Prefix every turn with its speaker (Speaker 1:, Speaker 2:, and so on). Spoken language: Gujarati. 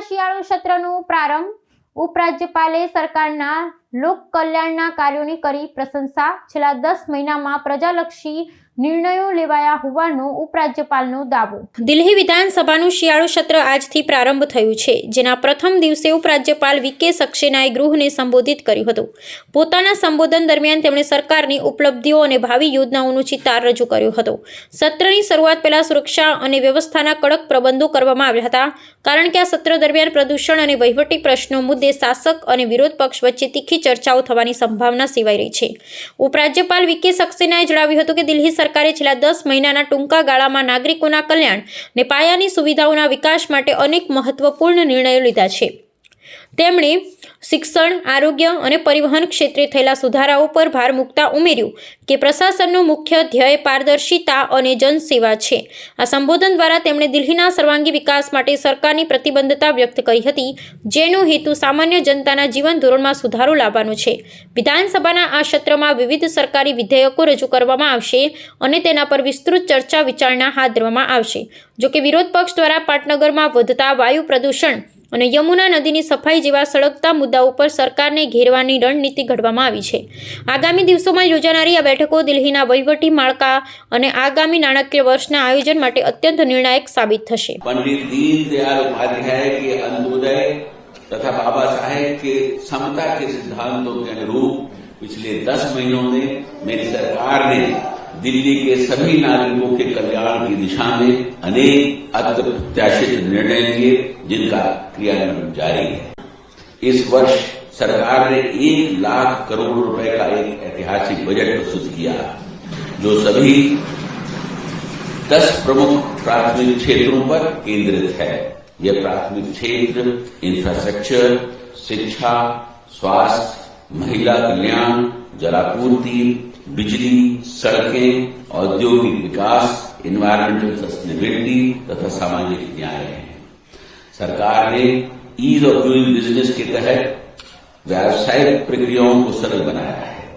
Speaker 1: વિધાનસભાના શિયાળુ સત્રનો પ્રારંભ ઉપરાજ્યપાલે સરકારના લોક કલ્યાણના કાર્યોની કરી પ્રશંસા. છેલ્લા દસ મહિનામાં પ્રજાલક્ષી નિર્ણયો લેવાયા હોવાનો ઉપરાજ્યપાલનો દાવો. દિલ્હી વિધાનસભાનું શિયાળુ સત્ર આજથી પ્રારંભ થયું છે, જેના પ્રથમ દિવસે ઉપરાજ્યપાલ વીકે સક્સેનાએ ગૃહને સંબોધિત કર્યું હતું. પોતાના સંબોધન દરમિયાન તેમણે સરકારની ઉપલબ્ધિઓ અને ભાવિ યોજનાઓનું ચિતાર રજૂ કર્યો હતો. સત્રની શરૂઆત પહેલાં સુરક્ષા અને વ્યવસ્થાના કડક પ્રબંધો કરવામાં આવ્યા હતા, કારણ કે આ સત્ર દરમિયાન પ્રદૂષણ અને વહીવટી પ્રશ્નો મુદ્દે શાસક અને વિરોધ પક્ષ વચ્ચે તીખી ચર્ચાઓ થવાની સંભાવના સેવાઈ રહી છે. ઉપરાજ્યપાલ વીકે સક્સેનાએ જણાવ્યું હતું કે દિલ્હી સરકારે છેલ્લા દસ મહિનાના ટૂંકા ગાળામાં નાગરિકોના કલ્યાણ ને પાયાની સુવિધાઓના વિકાસ માટે અનેક મહત્વપૂર્ણ નિર્ણયો લીધા છે. તેમણે શિક્ષણ, આરોગ્ય અને પરિવહન ક્ષેત્રે થયેલા સુધારાઓ પર ભાર મૂકતા ઉમેર્યું કે પ્રશાસનનું મુખ્ય ધ્યેય પારદર્શિતા અને જનસેવા છે. આ સંબોધન દ્વારા તેમણે દિલ્હીના સર્વાંગી વિકાસ માટે સરકારની પ્રતિબદ્ધતા વ્યક્ત કરી હતી, જેનો હેતુ સામાન્ય જનતાના જીવન ધોરણમાં સુધારો લાવવાનો છે. વિધાનસભાના આ સત્રમાં વિવિધ સરકારી વિધેયકો રજૂ કરવામાં આવશે અને તેના પર વિસ્તૃત ચર્ચા વિચારણા હાથ ધરવામાં આવશે. જોકે વિરોધ પક્ષ દ્વારા પાટનગરમાં વધતા વાયુ પ્રદૂષણ અને યમુના નદીની સફાઈ જેવા સળગતા મુદ્દાઓ પર સરકારને ઘેરવાની રણનીતિ ઘડવામાં આવી છે આગામી દિવસોમાં યોજાનારી આ બેઠકો દિલ્હીના વહીવટી માળખા અને આગામી નાણાકીય વર્ષના આયોજન માટે અત્યંત નિર્ણાયક સાબિત થશે
Speaker 2: पंडित दीनदयाल उपाध्याय के अंत्योदय तथा बाबा साहेब के समता के सिद्धांतों के अनुरूप पिछले दस महीनों में मेरी सरकार ने दिल्ली के सभी नागरिकों के कल्याण की दिशा में अनेक अप्रत्याशित निर्णय लिए, जिनका क्रियान्वयन जारी है। इस वर्ष सरकार ने एक लाख करोड़ रुपए का एक ऐतिहासिक बजट प्रस्तुत किया, जो सभी दस प्रमुख प्राथमिक क्षेत्रों पर केंद्रित है। यह प्राथमिक क्षेत्र इंफ्रास्ट्रक्चर शिक्षा, स्वास्थ्य, महिला कल्याण, जलापूर्ति बिजली, सड़कें, औद्योगिक विकास इन्वायरमेंटल सस्टेनेबिलिटी तथा सामाजिक न्याय है। सरकार ने ईज ऑफ़ डूइंग बिज़नेस के तहत व्यावसायिक प्रक्रियाओं को सरल बनाया है।